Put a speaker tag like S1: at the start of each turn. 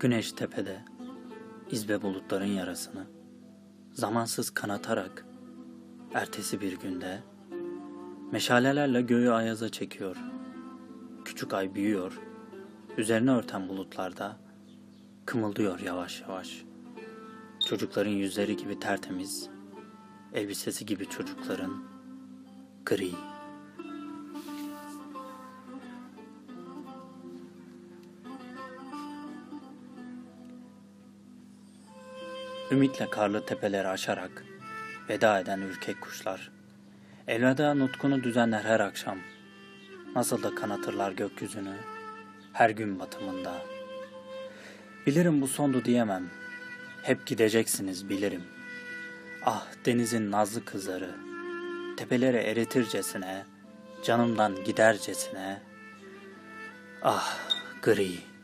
S1: Güneş tepede, izbe bulutların yarasını, zamansız kanatarak, ertesi bir günde, meşalelerle göğü ayaza çekiyor. Küçük ay büyüyor, üzerine örten bulutlarda, kımıldıyor yavaş yavaş. Çocukların yüzleri gibi tertemiz, elbisesi gibi çocukların, gri. Ümitle karlı tepeleri aşarak veda eden ürkek kuşlar. Elveda nutkunu düzenler her akşam. Nasıl da kanatırlar gökyüzünü her gün batımında. Bilirim bu sondu diyemem. Hep gideceksiniz bilirim. Ah denizin nazlı kızları. Tepelere eritircesine, canımdan gidercesine. Ah gri.